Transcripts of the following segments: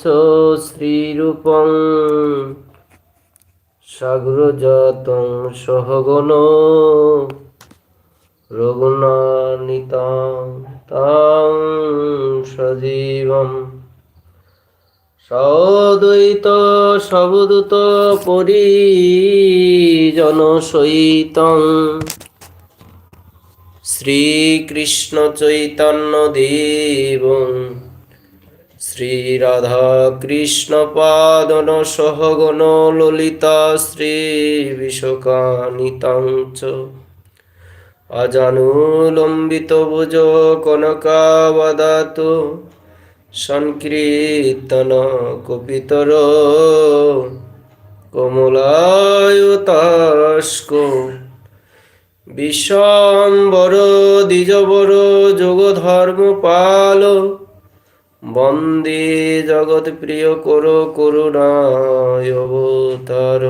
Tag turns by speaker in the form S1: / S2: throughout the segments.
S1: চ শ্রীরূপং সাগ্রজতং সহগণ রঘুনানিতাং সজীব সদৈত সবদূত পরিজন সৈত শ্রীকৃষ্ণ চৈতন্য দেব শ্রীরাধা শ্রীরাধাকৃষ্ণপাদন সহগণ ললিতা শ্রীবিশকানিতাং চ অজানুলম্বিত ভুজ কনকাবদাত সংকীর্তন কপিতর কমলায়তাস্ক বিশ্বম্বর দ্বিজবর যোগধর্ম পাল বন্দে জগৎ প্রিয় করো করুণায়বতার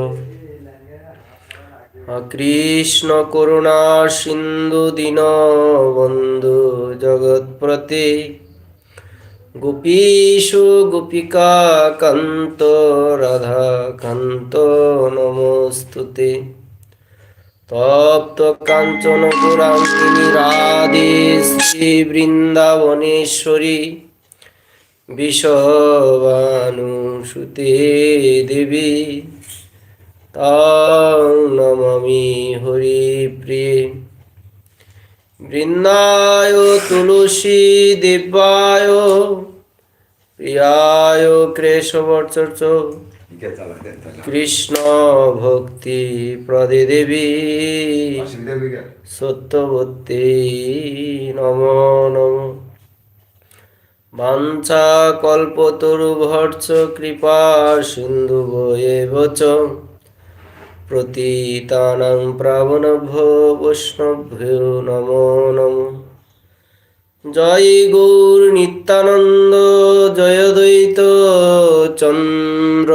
S1: কৃষ্ণ করুণা সিন্ধু দীন বন্ধু জগৎ প্রতি গোপীষু গোপিকা কান্ত রাধা কান্ত নমস্তুতে তপ্ত কাঞ্চন পুরাঙ্গিনী রাধে শ্রী বৃন্দাবনেশ্বরী বিষবানুষুতে দেবী তমি হরি প্রিয় বৃন্দায় তুলসী দেবায় প্রিয়ায় কেশবচর্চ কৃষ্ণ ভক্তি প্রদে দেবী সত্যবতী নম নম বাঞ্ছা কল্পতরুভর্ষ কৃপা সিন্ধু বচ প্রতীতানাং প্রাবণভ্য বৈষ্ণভ্য নম নম জয় গৌর নিত্যানন্দ জয় দ্বৈত চন্দ্র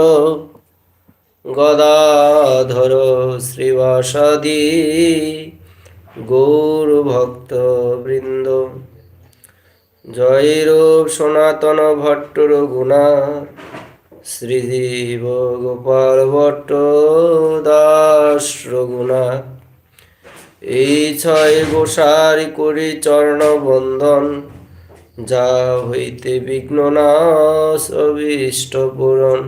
S1: গদাধর শ্রীবাসাদি গৌর ভক্ত বৃন্দ জয় রূপ সনাতন ভট্ট রঘুনা শ্রীদেব গোপাল ভট্ট দাস রঘুনাথ এই ছয় গোসারি করি চরণ বন্ধন যা হইতে বিঘ্ন না পূরণ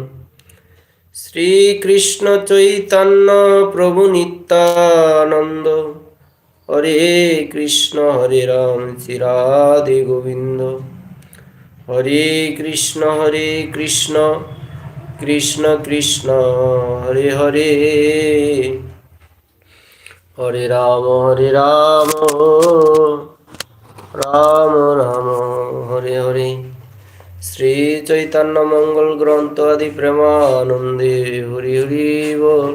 S1: শ্রীকৃষ্ণ চৈতন্য প্রভু নিত্যানন্দ হরে কৃষ্ণ হরে রাম শ্রী গোবিন্দ হরে কৃষ্ণ হরে কৃষ্ণ কৃষ্ণ কৃষ্ণ হরে হরে হরে রাম হরে রাম রাম রাম হরে হরে শ্রী চৈতন্য মঙ্গল গ্রন্থ আদি প্রেমানন্দে হরি হরি বল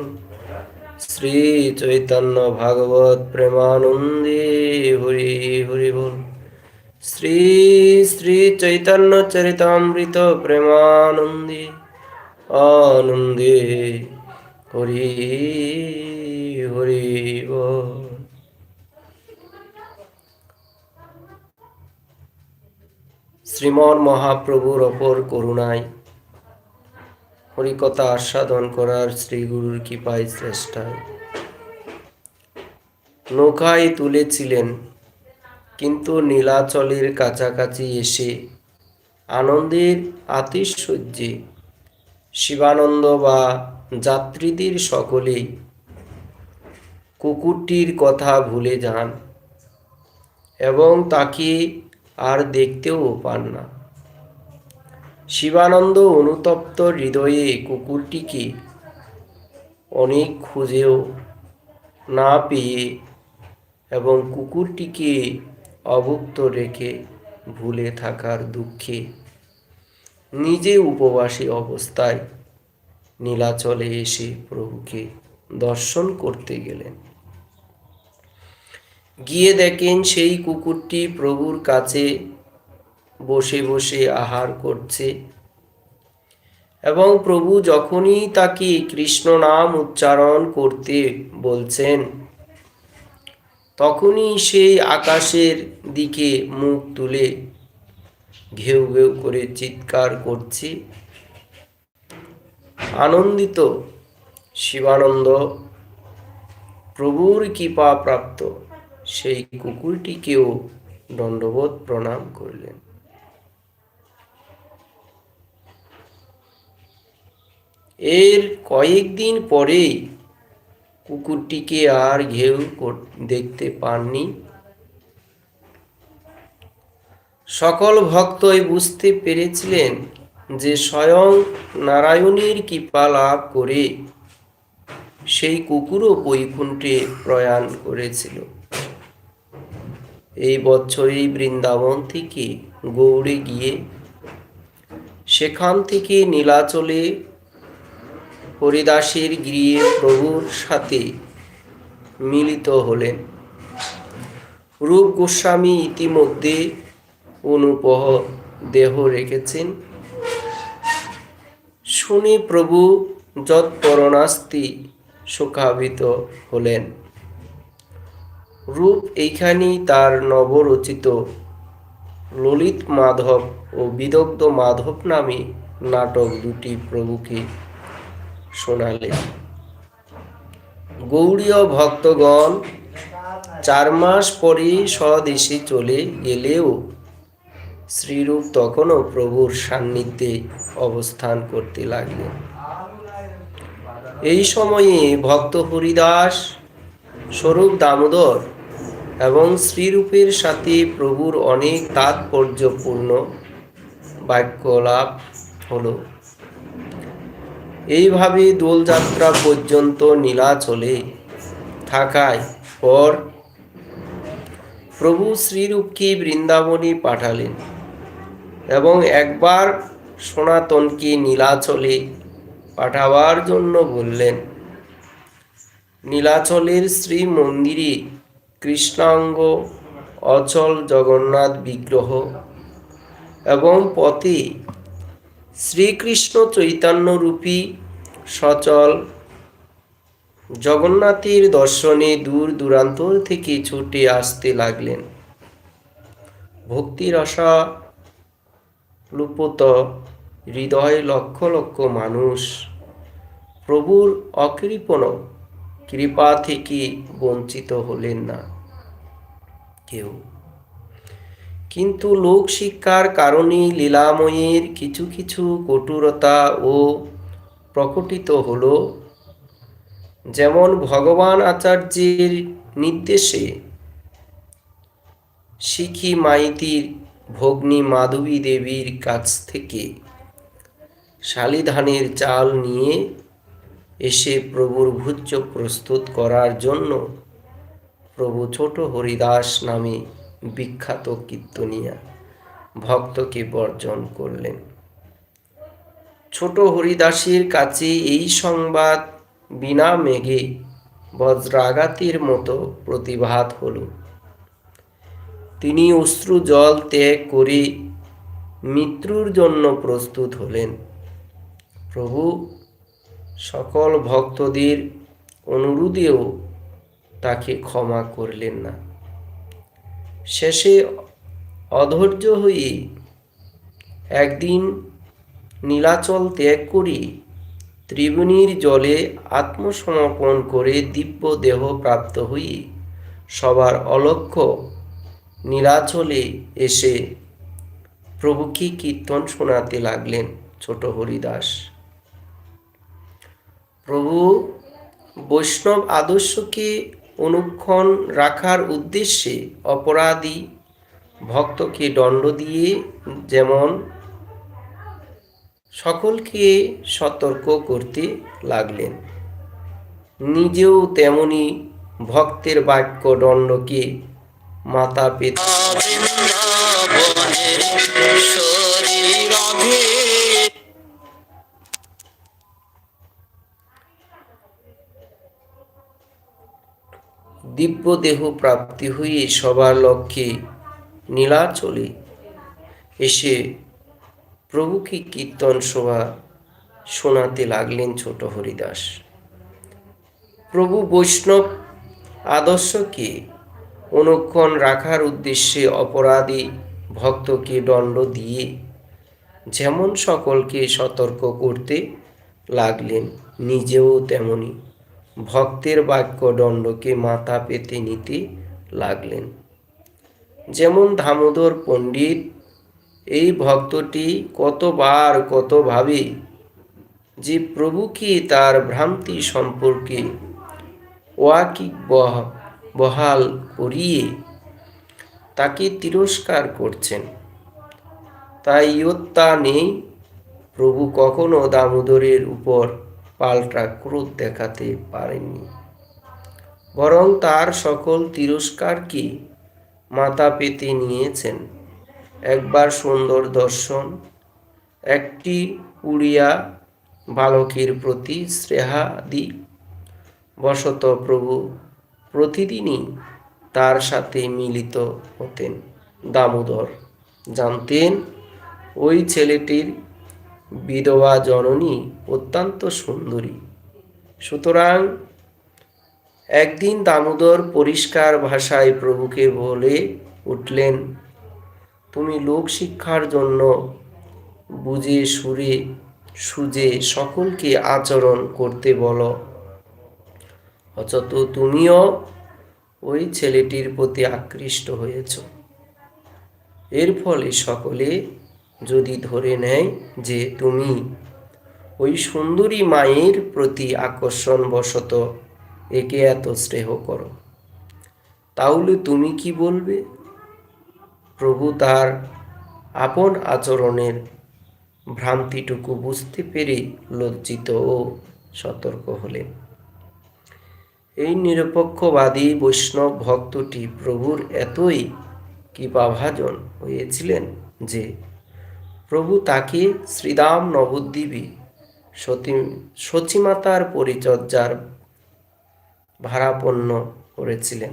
S1: শ্রী চৈতন্য ভাগবত প্রেমানন্দে হরি হরি বল শ্রী শ্রী চৈতন্য চরিতামৃত প্রেমানন্দে আনন্দে হরি হরি বল শ্রীমন মহাপ্রভুর অপর করুণায় হরিকতা আস্বাদন করার শ্রীগুরুর কৃপায় চেষ্টায় নৌকায় তুলেছিলেন কিন্তু নীলাচলের কাছাকাছি এসে আনন্দের আতিশয্যে শিবানন্দ বা যাত্রীদের সকলেই কুকুরটির কথা ভুলে যান এবং তাকে আর দেখতেও পান না শিবানন্দ অনুতপ্ত হৃদয়ে কুকুরটিকে অনেক খুঁজেও না পেয়ে এবং কুকুরটিকে অভুক্ত রেখে ভুলে থাকার দুঃখে নিজে উপবাসী অবস্থায় নীলাচলে এসে প্রভুকে দর্শন করতে গেলেন গিয়ে দেখেন সেই কুকুরটি প্রভুর কাছে বসে বসে আহার করছে এবং প্রভু যখনই তাকে কৃষ্ণ নাম উচ্চারণ করতে বলছেন তখনই সেই আকাশের দিকে মুখ তুলে ঘেউ ঘেউ করে চিৎকার করছি আনন্দিত শিবানন্দ প্রভুর কৃপা প্রাপ্ত সেই কুকুরটিকেও দণ্ডবোধ প্রণাম করলেন এর কয়েকদিন পরেই কুকুরটিকে আর ঘেউ দেখতে পাননি সকল ভক্তই বুঝতে পেরেছিলেন যে স্বয়ং নারায়ণের কৃপা লাভ করে সেই কুকুরও বৈকুণ্ঠে প্রয়াণ করেছিল এই বছরই বৃন্দাবন থেকে গৌড়ে গিয়ে সেখান থেকে নীলাচলে হরিদাসের গৃহে প্রভুর সাথে মিলিত হলেন রূপ গোস্বামী ইতিমধ্যে অনুপহ দেহ রেখেছেন শুনে প্রভু যৎপরণাস্তি সুখাবিত হলেন রূপ এইখানেই তার নবরচিত ললিত মাধব ও বিদগ্ধ মাধব নামে নাটক দুটি প্রভুকে শোনালেন গৌড়ীয় ভক্তগণ চার মাস পরই স্বদেশে চলে গেলেও শ্রীরূপ তখনও প্রভুর সান্নিধ্যে অবস্থান করতে লাগলেন এই সময়ে ভক্ত হরিদাস স্বরূপ দামোদর এবং শ্রীরূপের সাথে প্রভুর অনেক তাৎপর্যপূর্ণ বাক্যলাপ হলো এইভাবে দোলযাত্রা পর্যন্ত নীলাচলে থাকায় পর প্রভু শ্রীরূপকে বৃন্দাবনে পাঠালেন এবং একবার সনাতনকে নীলাচলে পাঠাবার জন্য বললেন নীলাচলের শ্রী মন্দিরে কৃষ্ণাঙ্গ অচল জগন্নাথ বিগ্রহ এবং পথে শ্রীকৃষ্ণ চৈতন্যরূপী সচল জগন্নাথের দর্শনে দূর দূরান্ত থেকে ছুটে আসতে লাগলেন ভক্তিরসা লুপত হৃদয় লক্ষ লক্ষ মানুষ প্রভুর অকৃপণ কৃপা থেকে বঞ্চিত হলেন না কেউ কিন্তু লোক শিক্ষার কারণে লীলাময়ের কিছু কিছু কটুরতা ও প্রকটিত হল যেমন ভগবান আচার্যের নির্দেশে শিখি মাইতির ভগ্নী মাধবী দেবীর কাছ থেকে শালিধানের চাল নিয়ে এসে প্রভুর ভুজ্য প্রস্তুত করার জন্য প্রভু ছোট হরিদাস নামে বিখ্যাত কীর্তনিয়া ভক্তকে বর্জন করলেন ছোট হরিদাসীর কাছে এই সংবাদ বিনা মেঘে বজ্রাঘাতের মতো প্রতিভাত হল তিনি অশ্রু জল ত্যাগ করে মৃত্যুর জন্য প্রস্তুত হলেন প্রভু সকল ভক্তদের অনুরোধেও তাকে ক্ষমা করলেন না শেষে অধৈর্য হয়ে একদিন নীলাচল ত্যাগ করি ত্রিবুণীর জলে আত্মসমর্পণ করে দিব্য দেহ প্রাপ্ত হয়ে সবার অলক্ষ নীলাচলে এসে প্রভুকে কীর্তন শোনাতে লাগলেন ছোট হরিদাস প্রভু বৈষ্ণব আদর্শকে অনুক্ষণ রাখার উদ্দেশ্যে অপরাধী ভক্তকে দণ্ড দিয়ে যেমন সকলকে সতর্ক করতে লাগলেন নিজেও তেমনি ভক্তের বাক্য দণ্ডকে মাতা পেতে দিব্যদেহ প্রাপ্তি হয়ে সবার লক্ষ্যে নীলা চলে এসে প্রভুকে কীর্তন সভা শোনাতে লাগলেন ছোট হরিদাস প্রভু বৈষ্ণব আদর্শকে অনুক্ষণ রাখার উদ্দেশ্যে অপরাধী ভক্তকে দণ্ড দিয়ে যেমন সকলকে সতর্ক করতে লাগলেন নিজেও তেমনি ভক্তের বাক্য দণ্ডকে মাথা পেতে নিতে লাগলেন যেমন দামোদর পণ্ডিত এই ভক্তটি কতবার কতভাবে যে প্রভুকে তার ভ্রান্তি সম্পর্কে ওয়াকি বহাল করিয়ে তাকে তিরস্কার করছেন তাই ইয়ত্তা নেই প্রভু কখনো দামোদরের উপর পাল্টা ক্রোধ দেখাতে পারেননি বরং তার সকল তিরস্কারকে মাথা পেতে নিয়েছেন একবার সুন্দর দর্শন একটি উড়িয়া বালকের প্রতি শ্রেহাদি বসত প্রভু প্রতিদিনই তার সাথে মিলিত হতেন দামোদর জানতেন ওই ছেলেটির বিধবা জননী অত্যন্ত সুন্দরী সুতরাং একদিন দামোদর পরিষ্কার ভাষায় প্রভুকে বলে উঠলেন তুমি লোক শিক্ষার জন্য বুঝে সুরে সুজে সকলকে আচরণ করতে বলো অচত তুমিও ওই ছেলেটির প্রতি আকৃষ্ট হয়েছ এর ফলে সকলে যদি ধরে নেয় যে তুমি ওই সুন্দরী মায়ের প্রতি আকর্ষণবশত একে এত স্নেহ করো তাহলে তুমি কি বলবে প্রভু তার আপন আচরণের ভ্রান্তিটুকু বুঝতে পেরে লজ্জিত ও সতর্ক হলেন এই নিরপেক্ষবাদী বৈষ্ণব ভক্তটি প্রভুর এতই কৃপাভাজন হয়েছিলেন যে প্রভু তাকে শ্রীরাম নবদ্বীপে সতী সচিমাতার পরিচর্যার ভারাপন্ন করেছিলেন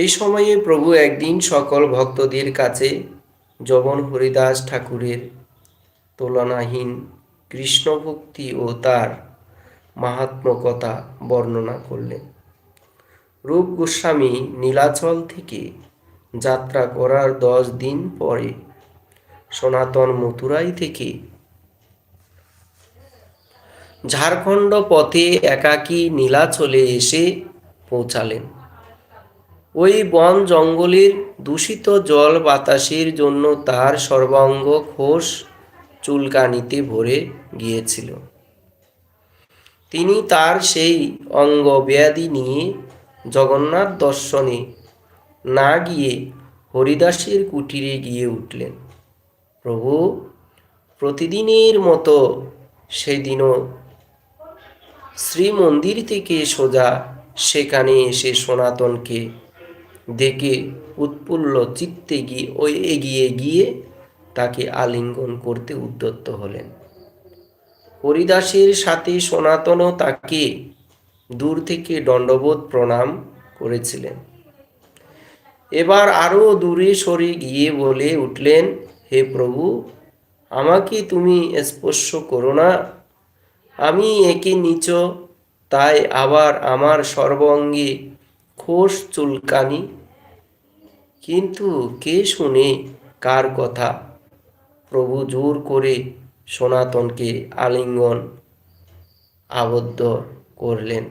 S1: এই সময়ে প্রভু একদিন সকল ভক্তদের কাছে যবন হরিদাস ঠাকুরের তুলনাহীন কৃষ্ণভক্তি ও তার মাহাত্মকতা বর্ণনা করলেন রূপ গোস্বামী নীলাচল থেকে যাত্রা করার দশ দিন পরে সনাতন মথুরাই থেকে ঝাড়খণ্ড পথে একাকী নীলাচলে এসে পৌঁছালেন ওই বন জঙ্গলের দূষিত জল বাতাসের জন্য তার সর্বাঙ্গ খোস চুলকানিতে ভরে গিয়েছিল তিনি তার সেই অঙ্গ ব্যাধি নিয়ে জগন্নাথ দর্শনে না গিয়ে হরিদাসের কুটিরে গিয়ে উঠলেন প্রভু প্রতিদিনের মতো সেদিনও শ্রীমন্দির থেকে সোজা সেখানে এসে সনাতনকে দেখে উৎপুল্ল চিত্তে গিয়ে ওই এগিয়ে গিয়ে তাকে আলিঙ্গন করতে উদ্যত হলেন হরিদাসের সাথে সনাতনও তাকে দূর থেকে দণ্ডবোধ প্রণাম করেছিলেন এবার আরও দূরে সরে গিয়ে বলে উঠলেন হে প্রভু আমাকে তুমি স্পর্শ করো না আমি একে নিচ তাই আবার আমার সর্বঙ্গে খোস চুলকানি কিন্তু কে শুনে কার কথা প্রভু জোর করে সনাতনকে আলিঙ্গন আবদ্ধ করলেন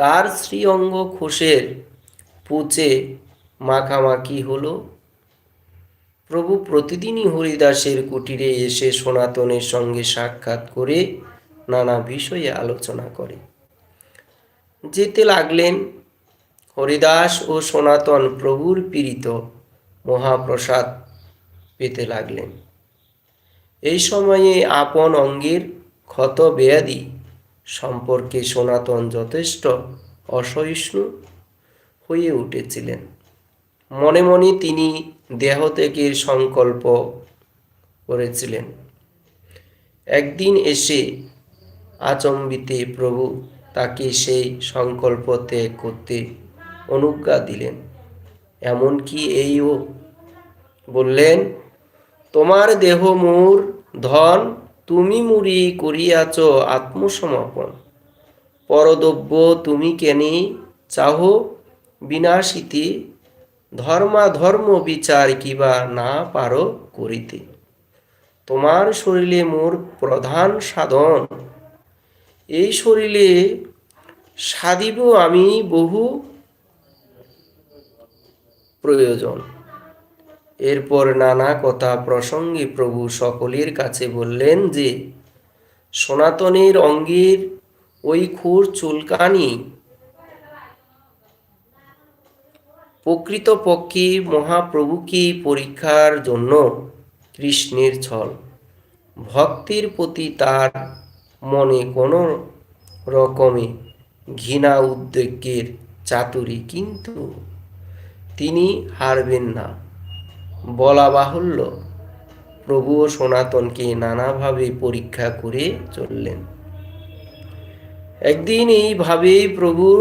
S1: তার শ্রী অঙ্গ খোসের পুচে মাখামাখি হলো প্রভু প্রতিদিনই হরিদাসের কুটিরে এসে সনাতনের সঙ্গে সাক্ষাৎ করে নানা বিষয়ে আলোচনা করে যেতে লাগলেন হরিদাস ও সনাতন প্রভুর পীড়িত মহাপ্রসাদ পেতে লাগলেন এই সময়ে আপন অঙ্গের ক্ষত ব্যাধি সম্পর্কে সনাতন যথেষ্ট অসহিষ্ণু হয়ে উঠেছিলেন মনে মনে তিনি দেহ থেকে সংকল্প করেছিলেন একদিন এসে আচম্বিতে প্রভু তাকে সেই সংকল্প ত্যাগ করতে অনুজ্ঞা দিলেন এমনকি এইও বললেন তোমার দেহ মোর ধন তুমি মুড়ি করিয়াছ আত্মসমর্পণ পরদব্য তুমি কেনে চাহ ধর্মা ধর্মাধর্ম বিচার কিবা না পারো করিতে তোমার শরীরে মোর প্রধান সাধন এই শরীরে সাধিব আমি বহু প্রয়োজন এরপর নানা কথা প্রসঙ্গে প্রভু সকলের কাছে বললেন যে সনাতনের অঙ্গের ওই খুর চুলকানি প্রকৃতপক্ষে মহাপ্রভুকে পরীক্ষার জন্য কৃষ্ণের ছল ভক্তির প্রতি তার মনে কোনো রকমে ঘৃণা উদ্বেগের চাতুরি কিন্তু তিনি হারবেন না বলা বাহুল্য প্রভু ও সনাতনকে নানাভাবে পরীক্ষা করে চললেন একদিন এইভাবেই প্রভুর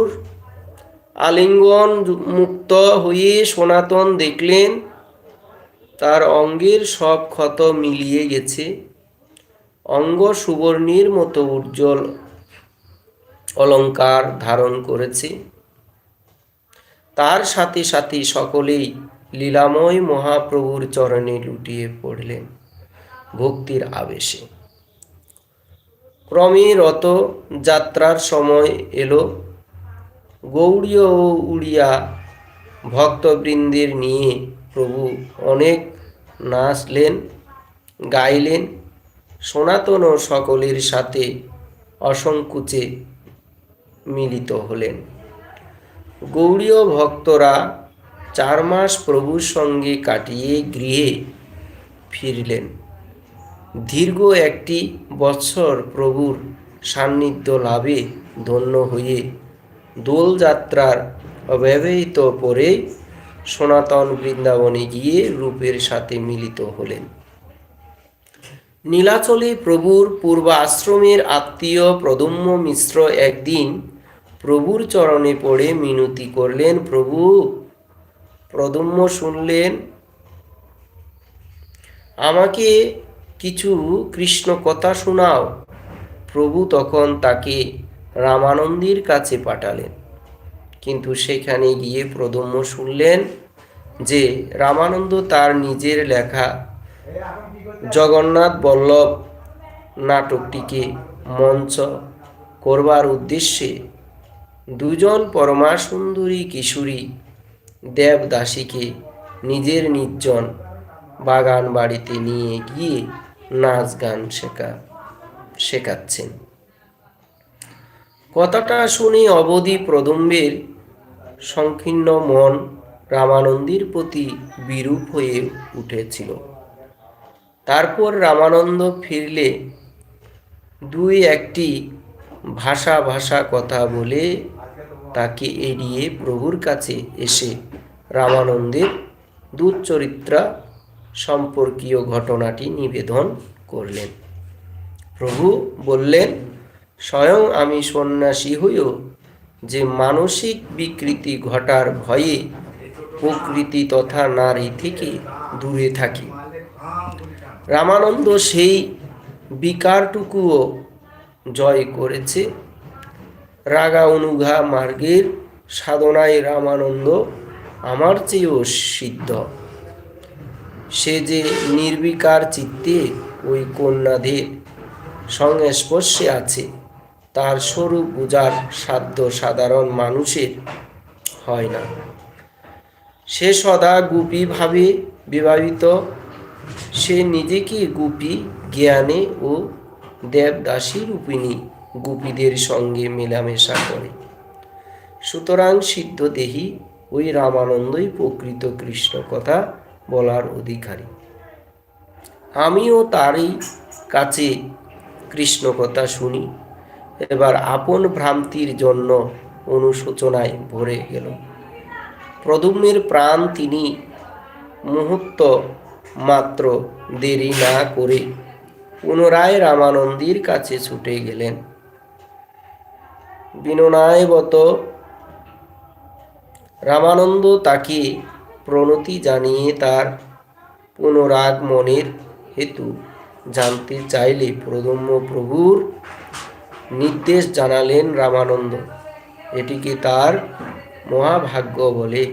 S1: আলিঙ্গন মুক্ত হয়ে সনাতন দেখলেন তার অঙ্গের সব ক্ষত মিলিয়ে গেছে অঙ্গ সুবর্ণীর মতো উজ্জ্বল অলঙ্কার ধারণ করেছে তার সাথে সাথে সকলেই লীলাময় মহাপ্রভুর চরণে লুটিয়ে পড়লেন ভক্তির আবেশে ক্রমে রত যাত্রার সময় এলো গৌড়ীয় ও উড়িয়া ভক্তবৃন্দের নিয়ে প্রভু অনেক নাচলেন গাইলেন সনাতন সকলের সাথে অসংকুচে মিলিত হলেন গৌড়ীয় ভক্তরা চার মাস প্রভুর সঙ্গে কাটিয়ে গৃহে ফিরলেন দীর্ঘ একটি বৎসর প্রভুর সান্নিধ্য লাভে ধন্য হয়ে দোলযাত্রার অব্যবহিত পরে সনাতন বৃন্দাবনে গিয়ে রূপের সাথে মিলিত হলেন নীলাচলে প্রভুর পূর্বাশ্রমের আত্মীয় প্রদম্য মিশ্র একদিন প্রভুর চরণে পড়ে মিনতি করলেন প্রভু প্রদম্য শুনলেন আমাকে কিছু কৃষ্ণ কথা শোনাও প্রভু তখন তাকে রামানন্দীর কাছে পাঠালেন কিন্তু সেখানে গিয়ে প্রদম্য শুনলেন যে রামানন্দ তার নিজের লেখা জগন্নাথ বল্লভ নাটকটিকে মঞ্চ করবার উদ্দেশ্যে দুজন পরমা সুন্দরী কিশোরী দেবদাসীকে নিজের নির্জন বাগান বাড়িতে নিয়ে গিয়ে নাচ গান শেখা শেখাচ্ছেন কথাটা শুনে অবধি প্রদম্বের সংকীর্ণ মন রামানন্দের প্রতি বিরূপ হয়ে উঠেছিল তারপর রামানন্দ ফিরলে দুই একটি ভাষা ভাষা কথা বলে তাকে এড়িয়ে প্রভুর কাছে এসে রামানন্দের দুচরিত্রা সম্পর্কীয় ঘটনাটি নিবেদন করলেন প্রভু বললেন স্বয়ং আমি সন্ন্যাসী হইও যে মানসিক বিকৃতি ঘটার ভয়ে প্রকৃতি তথা নারী থেকে দূরে থাকি রামানন্দ সেই বিকারটুকুও জয় করেছে রাগা অনুঘা মার্গের সাধনায় রামানন্দ আমার চেয়েও সিদ্ধ সে যে নির্বিকার চিত্তে ওই কন্যাদের সংস্পর্শে আছে তার স্বরূপ বোঝার সাধ্য সাধারণ মানুষের হয় না সে সদা গুপিভাবে বিবাহিত সে নিজেকে গুপি জ্ঞানে ও দেবদাসী রূপিণী গুপীদের সঙ্গে মেলামেশা করে সুতরাং সিদ্ধদেহী ওই রামানন্দই প্রকৃত কৃষ্ণ কথা বলার অধিকারী আমিও তারই কাছে কৃষ্ণ কথা শুনি এবার আপন ভ্রান্তির জন্য অনুশোচনায় ভরে গেল প্রদুম্নের প্রাণ তিনি মুহূর্ত মাত্র দেরি না করে পুনরায় রামানন্দির কাছে ছুটে গেলেন বিননায়বত রামানন্দ তাকে প্রণতি জানিয়ে তার পুনরাগমনের হেতু জানতে চাইলে প্রদম্য প্রভুর নির্দেশ জানালেন রামানন্দ এটিকে তার মহাভাগ্য বলে